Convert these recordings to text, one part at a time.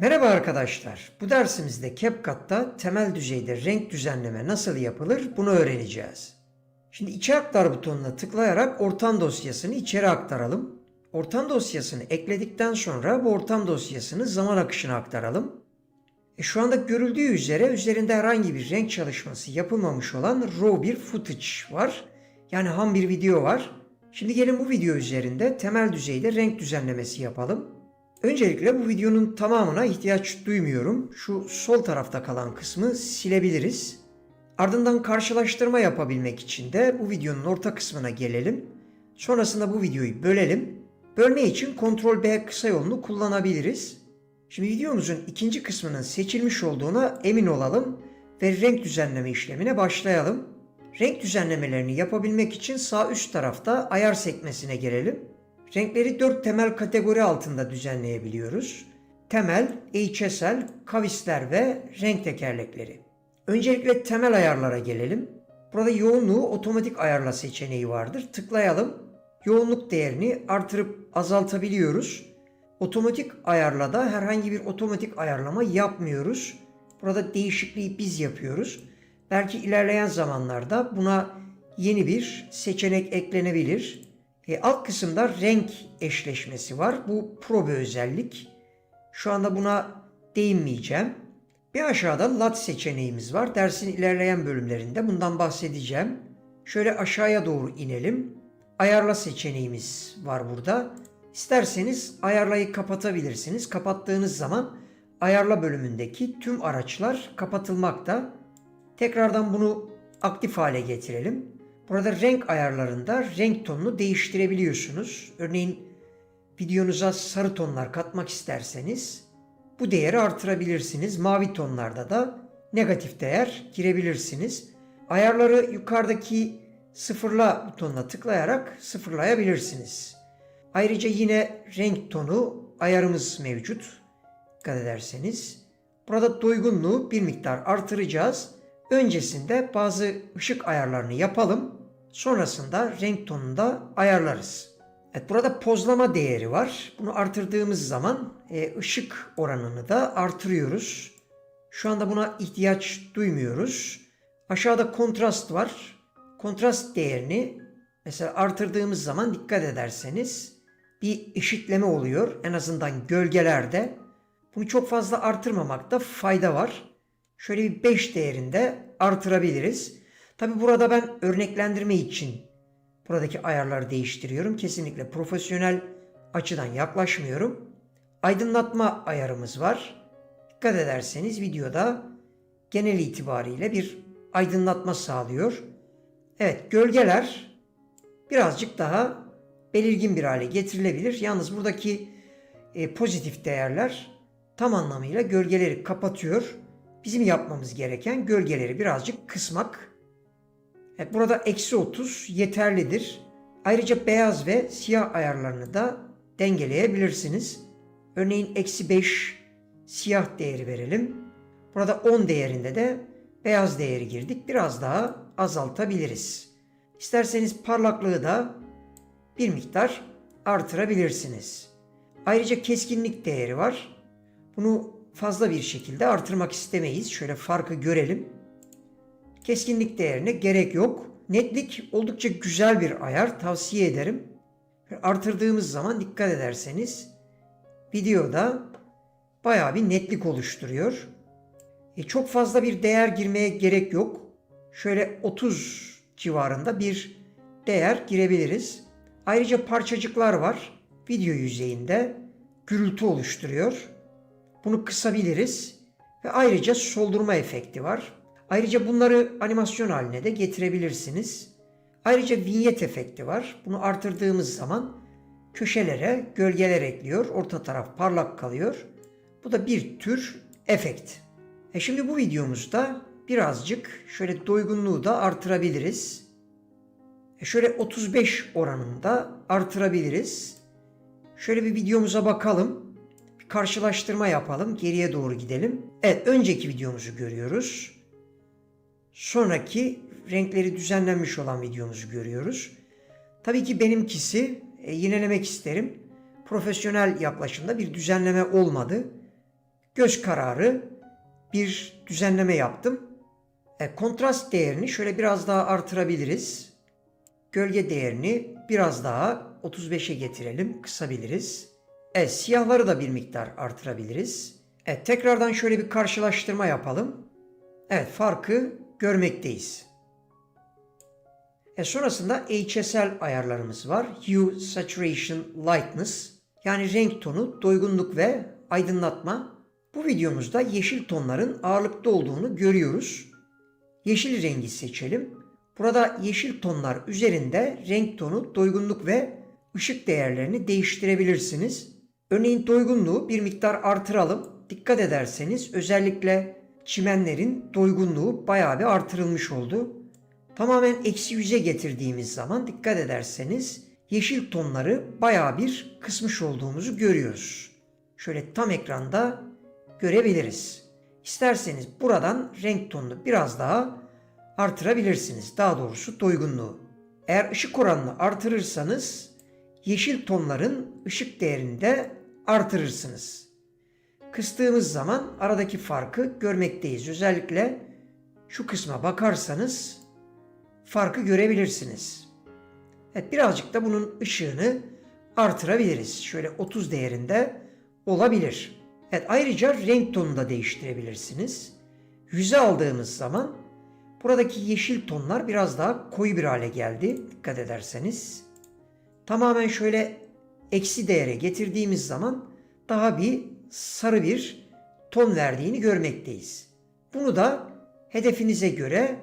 Merhaba arkadaşlar. Bu dersimizde CapCut'ta temel düzeyde renk düzenleme nasıl yapılır bunu öğreneceğiz. Şimdi içe aktar butonuna tıklayarak ortam dosyasını içeri aktaralım. Ortam dosyasını ekledikten sonra bu ortam dosyasını zaman akışına aktaralım. E şu anda görüldüğü üzere üzerinde herhangi bir renk çalışması yapılmamış olan raw bir footage var. Yani ham bir video var. Şimdi gelin bu video üzerinde temel düzeyde renk düzenlemesi yapalım. Öncelikle bu videonun tamamına ihtiyaç duymuyorum. Şu sol tarafta kalan kısmı silebiliriz. Ardından karşılaştırma yapabilmek için de bu videonun orta kısmına gelelim. Sonrasında bu videoyu bölelim. Bölme için Ctrl B kısa yolunu kullanabiliriz. Şimdi videomuzun ikinci kısmının seçilmiş olduğuna emin olalım ve renk düzenleme işlemine başlayalım. Renk düzenlemelerini yapabilmek için sağ üst tarafta ayar sekmesine gelelim. Renkleri dört temel kategori altında düzenleyebiliyoruz. Temel, HSL, kavisler ve renk tekerlekleri. Öncelikle temel ayarlara gelelim. Burada yoğunluğu otomatik ayarla seçeneği vardır. Tıklayalım. Yoğunluk değerini artırıp azaltabiliyoruz. Otomatik ayarla da herhangi bir otomatik ayarlama yapmıyoruz. Burada değişikliği biz yapıyoruz. Belki ilerleyen zamanlarda buna yeni bir seçenek eklenebilir. E, alt kısımda renk eşleşmesi var. Bu pro bir özellik. Şu anda buna değinmeyeceğim. Bir aşağıda LUT seçeneğimiz var. Dersin ilerleyen bölümlerinde bundan bahsedeceğim. Şöyle aşağıya doğru inelim. Ayarla seçeneğimiz var burada. İsterseniz ayarlayı kapatabilirsiniz. Kapattığınız zaman ayarla bölümündeki tüm araçlar kapatılmakta. Tekrardan bunu aktif hale getirelim. Burada renk ayarlarında renk tonunu değiştirebiliyorsunuz. Örneğin videonuza sarı tonlar katmak isterseniz bu değeri artırabilirsiniz. Mavi tonlarda da negatif değer girebilirsiniz. Ayarları yukarıdaki sıfırla butonuna tıklayarak sıfırlayabilirsiniz. Ayrıca yine renk tonu ayarımız mevcut. Dikkat ederseniz. Burada doygunluğu bir miktar artıracağız. Öncesinde bazı ışık ayarlarını yapalım. Sonrasında renk tonunu da ayarlarız. Evet, burada pozlama değeri var. Bunu artırdığımız zaman e, ışık oranını da artırıyoruz. Şu anda buna ihtiyaç duymuyoruz. Aşağıda kontrast var. Kontrast değerini mesela artırdığımız zaman dikkat ederseniz bir eşitleme oluyor. En azından gölgelerde. Bunu çok fazla artırmamakta fayda var. Şöyle bir 5 değerinde artırabiliriz. Tabi burada ben örneklendirme için buradaki ayarları değiştiriyorum. Kesinlikle profesyonel açıdan yaklaşmıyorum. Aydınlatma ayarımız var. Dikkat ederseniz videoda genel itibariyle bir aydınlatma sağlıyor. Evet gölgeler birazcık daha belirgin bir hale getirilebilir. Yalnız buradaki e, pozitif değerler tam anlamıyla gölgeleri kapatıyor. Bizim yapmamız gereken gölgeleri birazcık kısmak. Evet, burada eksi 30 yeterlidir. Ayrıca beyaz ve siyah ayarlarını da dengeleyebilirsiniz. Örneğin eksi 5 siyah değeri verelim. Burada 10 değerinde de beyaz değeri girdik. Biraz daha azaltabiliriz. İsterseniz parlaklığı da bir miktar artırabilirsiniz. Ayrıca keskinlik değeri var. Bunu fazla bir şekilde artırmak istemeyiz. Şöyle farkı görelim. Keskinlik değerine gerek yok. Netlik oldukça güzel bir ayar. Tavsiye ederim. Artırdığımız zaman dikkat ederseniz videoda bayağı bir netlik oluşturuyor. E, çok fazla bir değer girmeye gerek yok. Şöyle 30 civarında bir değer girebiliriz. Ayrıca parçacıklar var. Video yüzeyinde gürültü oluşturuyor. Bunu kısabiliriz. Ve ayrıca soldurma efekti var. Ayrıca bunları animasyon haline de getirebilirsiniz. Ayrıca vinyet efekti var. Bunu artırdığımız zaman köşelere gölgeler ekliyor. Orta taraf parlak kalıyor. Bu da bir tür efekt. E şimdi bu videomuzda birazcık şöyle doygunluğu da artırabiliriz. E şöyle 35 oranında artırabiliriz. Şöyle bir videomuza bakalım. Bir karşılaştırma yapalım. Geriye doğru gidelim. Evet önceki videomuzu görüyoruz. Sonraki renkleri düzenlenmiş olan videomuzu görüyoruz. Tabii ki benimkisi e, yinelemek isterim. Profesyonel yaklaşımda bir düzenleme olmadı. göz kararı bir düzenleme yaptım. E, kontrast değerini şöyle biraz daha artırabiliriz. Gölge değerini biraz daha 35'e getirelim, kısabiliriz. Evet, siyahları da bir miktar artırabiliriz. Evet, tekrardan şöyle bir karşılaştırma yapalım. Evet, farkı görmekteyiz. E sonrasında HSL ayarlarımız var. Hue, Saturation, Lightness. Yani renk tonu, doygunluk ve aydınlatma. Bu videomuzda yeşil tonların ağırlıkta olduğunu görüyoruz. Yeşil rengi seçelim. Burada yeşil tonlar üzerinde renk tonu, doygunluk ve ışık değerlerini değiştirebilirsiniz. Örneğin doygunluğu bir miktar artıralım. Dikkat ederseniz özellikle çimenlerin doygunluğu bayağı bir artırılmış oldu. Tamamen eksi yüze getirdiğimiz zaman dikkat ederseniz yeşil tonları bayağı bir kısmış olduğumuzu görüyoruz. Şöyle tam ekranda görebiliriz. İsterseniz buradan renk tonunu biraz daha artırabilirsiniz. Daha doğrusu doygunluğu. Eğer ışık oranını artırırsanız yeşil tonların ışık değerini de artırırsınız. Kıstığımız zaman aradaki farkı görmekteyiz. Özellikle şu kısma bakarsanız farkı görebilirsiniz. Evet birazcık da bunun ışığını artırabiliriz. Şöyle 30 değerinde olabilir. Evet ayrıca renk tonunu da değiştirebilirsiniz. Yüze aldığımız zaman buradaki yeşil tonlar biraz daha koyu bir hale geldi. Dikkat ederseniz. Tamamen şöyle eksi değere getirdiğimiz zaman daha bir sarı bir ton verdiğini görmekteyiz. Bunu da hedefinize göre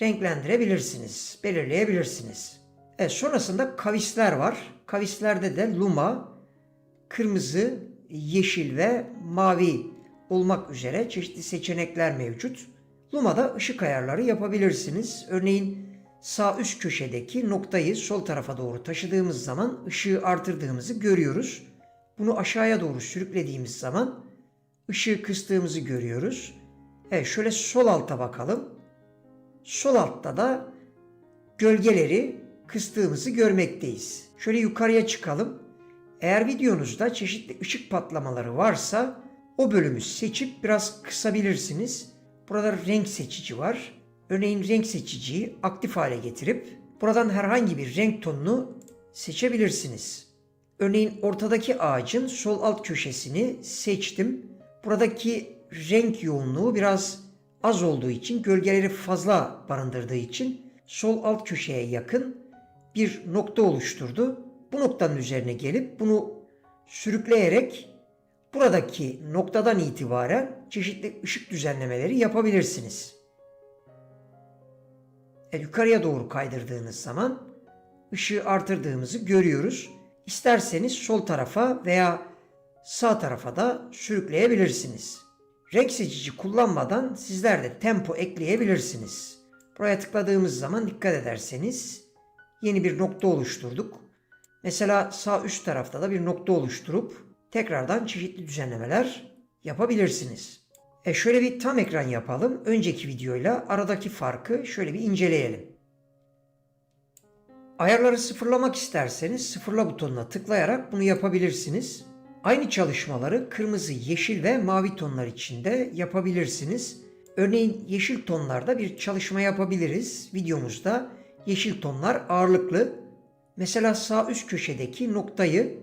renklendirebilirsiniz, belirleyebilirsiniz. Evet, sonrasında kavisler var. Kavislerde de luma, kırmızı, yeşil ve mavi olmak üzere çeşitli seçenekler mevcut. Luma'da ışık ayarları yapabilirsiniz. Örneğin sağ üst köşedeki noktayı sol tarafa doğru taşıdığımız zaman ışığı artırdığımızı görüyoruz. Bunu aşağıya doğru sürüklediğimiz zaman ışığı kıstığımızı görüyoruz. Evet şöyle sol alta bakalım. Sol altta da gölgeleri kıstığımızı görmekteyiz. Şöyle yukarıya çıkalım. Eğer videonuzda çeşitli ışık patlamaları varsa o bölümü seçip biraz kısabilirsiniz. Burada renk seçici var. Örneğin renk seçiciyi aktif hale getirip buradan herhangi bir renk tonunu seçebilirsiniz. Örneğin ortadaki ağacın sol alt köşesini seçtim. Buradaki renk yoğunluğu biraz az olduğu için, gölgeleri fazla barındırdığı için sol alt köşeye yakın bir nokta oluşturdu. Bu noktanın üzerine gelip bunu sürükleyerek buradaki noktadan itibaren çeşitli ışık düzenlemeleri yapabilirsiniz. E, yukarıya doğru kaydırdığınız zaman ışığı artırdığımızı görüyoruz. İsterseniz sol tarafa veya sağ tarafa da sürükleyebilirsiniz. Renk seçici kullanmadan sizler de tempo ekleyebilirsiniz. Buraya tıkladığımız zaman dikkat ederseniz yeni bir nokta oluşturduk. Mesela sağ üst tarafta da bir nokta oluşturup tekrardan çeşitli düzenlemeler yapabilirsiniz. E şöyle bir tam ekran yapalım. Önceki videoyla aradaki farkı şöyle bir inceleyelim. Ayarları sıfırlamak isterseniz sıfırla butonuna tıklayarak bunu yapabilirsiniz. Aynı çalışmaları kırmızı, yeşil ve mavi tonlar içinde yapabilirsiniz. Örneğin yeşil tonlarda bir çalışma yapabiliriz. Videomuzda yeşil tonlar ağırlıklı. Mesela sağ üst köşedeki noktayı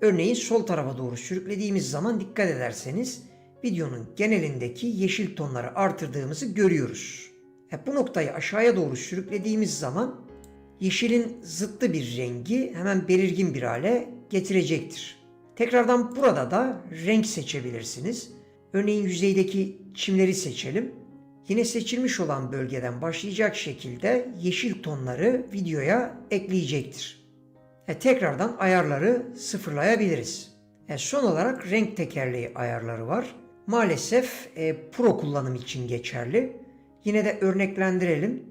örneğin sol tarafa doğru sürüklediğimiz zaman dikkat ederseniz videonun genelindeki yeşil tonları artırdığımızı görüyoruz. Hep bu noktayı aşağıya doğru sürüklediğimiz zaman yeşilin zıttı bir rengi hemen belirgin bir hale getirecektir. Tekrardan burada da renk seçebilirsiniz. Örneğin yüzeydeki çimleri seçelim. Yine seçilmiş olan bölgeden başlayacak şekilde yeşil tonları videoya ekleyecektir. E, tekrardan ayarları sıfırlayabiliriz. E, son olarak renk tekerleği ayarları var. Maalesef e, Pro kullanım için geçerli. Yine de örneklendirelim.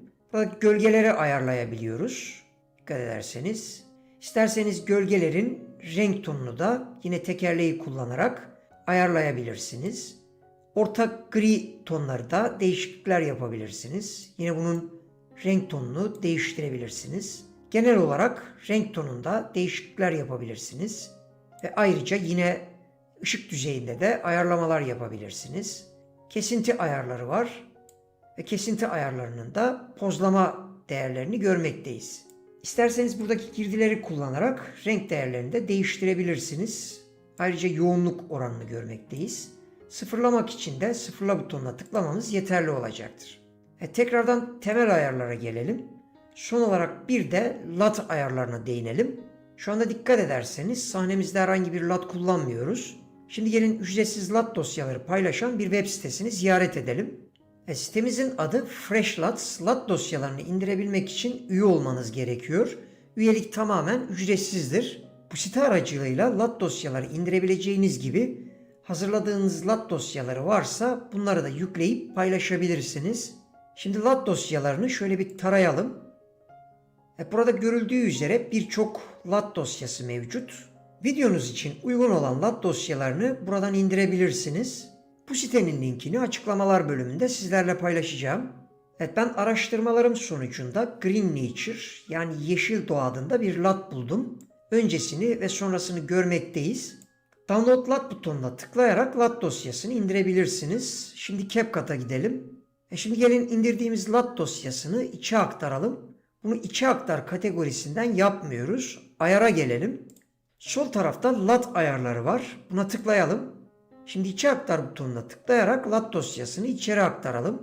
Gölgeleri ayarlayabiliyoruz. Dikkat ederseniz. İsterseniz gölgelerin renk tonunu da yine tekerleği kullanarak ayarlayabilirsiniz. Orta gri tonları da değişiklikler yapabilirsiniz. Yine bunun renk tonunu değiştirebilirsiniz. Genel olarak renk tonunda değişiklikler yapabilirsiniz. Ve ayrıca yine Işık düzeyinde de ayarlamalar yapabilirsiniz. Kesinti ayarları var ve kesinti ayarlarının da pozlama değerlerini görmekteyiz. İsterseniz buradaki girdileri kullanarak renk değerlerini de değiştirebilirsiniz. Ayrıca yoğunluk oranını görmekteyiz. Sıfırlamak için de sıfırla butonuna tıklamamız yeterli olacaktır. E, tekrardan temel ayarlara gelelim. Son olarak bir de lat ayarlarına değinelim. Şu anda dikkat ederseniz sahnemizde herhangi bir lat kullanmıyoruz. Şimdi gelin ücretsiz lat dosyaları paylaşan bir web sitesini ziyaret edelim. E, sitemizin adı FreshLats. Lat dosyalarını indirebilmek için üye olmanız gerekiyor. Üyelik tamamen ücretsizdir. Bu site aracılığıyla lat dosyaları indirebileceğiniz gibi hazırladığınız lat dosyaları varsa bunları da yükleyip paylaşabilirsiniz. Şimdi lat dosyalarını şöyle bir tarayalım. E, Burada görüldüğü üzere birçok lat dosyası mevcut. Videonuz için uygun olan lat dosyalarını buradan indirebilirsiniz. Bu sitenin linkini açıklamalar bölümünde sizlerle paylaşacağım. Evet ben araştırmalarım sonucunda Green Nature yani Yeşil Doğa adında bir lat buldum. Öncesini ve sonrasını görmekteyiz. Download lat butonuna tıklayarak lat dosyasını indirebilirsiniz. Şimdi CapCut'a gidelim. E şimdi gelin indirdiğimiz lat dosyasını içe aktaralım. Bunu içe aktar kategorisinden yapmıyoruz. Ayara gelelim. Sol tarafta lat ayarları var. Buna tıklayalım. Şimdi içe aktar butonuna tıklayarak lat dosyasını içeri aktaralım.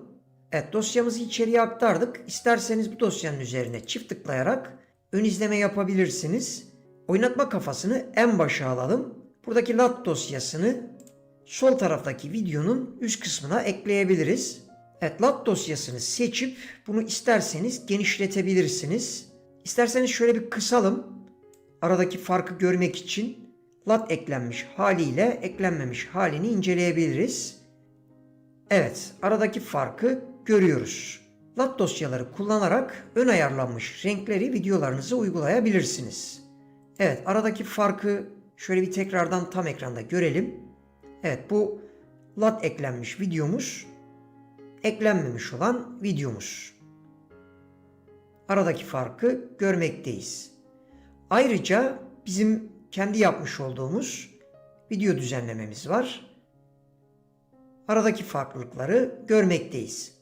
Evet dosyamızı içeriye aktardık. İsterseniz bu dosyanın üzerine çift tıklayarak ön izleme yapabilirsiniz. Oynatma kafasını en başa alalım. Buradaki lat dosyasını sol taraftaki videonun üst kısmına ekleyebiliriz. Evet lat dosyasını seçip bunu isterseniz genişletebilirsiniz. İsterseniz şöyle bir kısalım. Aradaki farkı görmek için lat eklenmiş haliyle eklenmemiş halini inceleyebiliriz. Evet, aradaki farkı görüyoruz. Lat dosyaları kullanarak ön ayarlanmış renkleri videolarınıza uygulayabilirsiniz. Evet, aradaki farkı şöyle bir tekrardan tam ekranda görelim. Evet, bu lat eklenmiş videomuz, eklenmemiş olan videomuz. Aradaki farkı görmekteyiz. Ayrıca bizim kendi yapmış olduğumuz video düzenlememiz var. Aradaki farklılıkları görmekteyiz.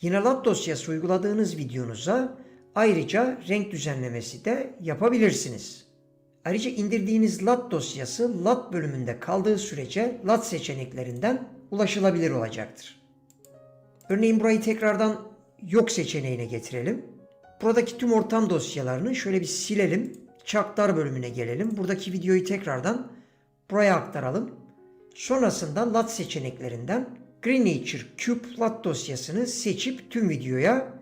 Yine lat dosyası uyguladığınız videonuza ayrıca renk düzenlemesi de yapabilirsiniz. Ayrıca indirdiğiniz lat dosyası lat bölümünde kaldığı sürece lat seçeneklerinden ulaşılabilir olacaktır. Örneğin burayı tekrardan yok seçeneğine getirelim. Buradaki tüm ortam dosyalarını şöyle bir silelim. Çaktar bölümüne gelelim. Buradaki videoyu tekrardan buraya aktaralım. Sonrasında LAT seçeneklerinden Green Nature Cube LAT dosyasını seçip tüm videoya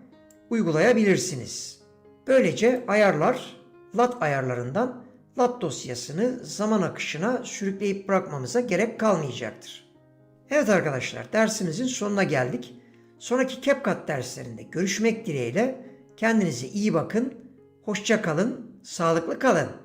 uygulayabilirsiniz. Böylece ayarlar LAT ayarlarından LAT dosyasını zaman akışına sürükleyip bırakmamıza gerek kalmayacaktır. Evet arkadaşlar dersimizin sonuna geldik. Sonraki CapCut derslerinde görüşmek dileğiyle kendinize iyi bakın, hoşça kalın, sağlıklı kalın.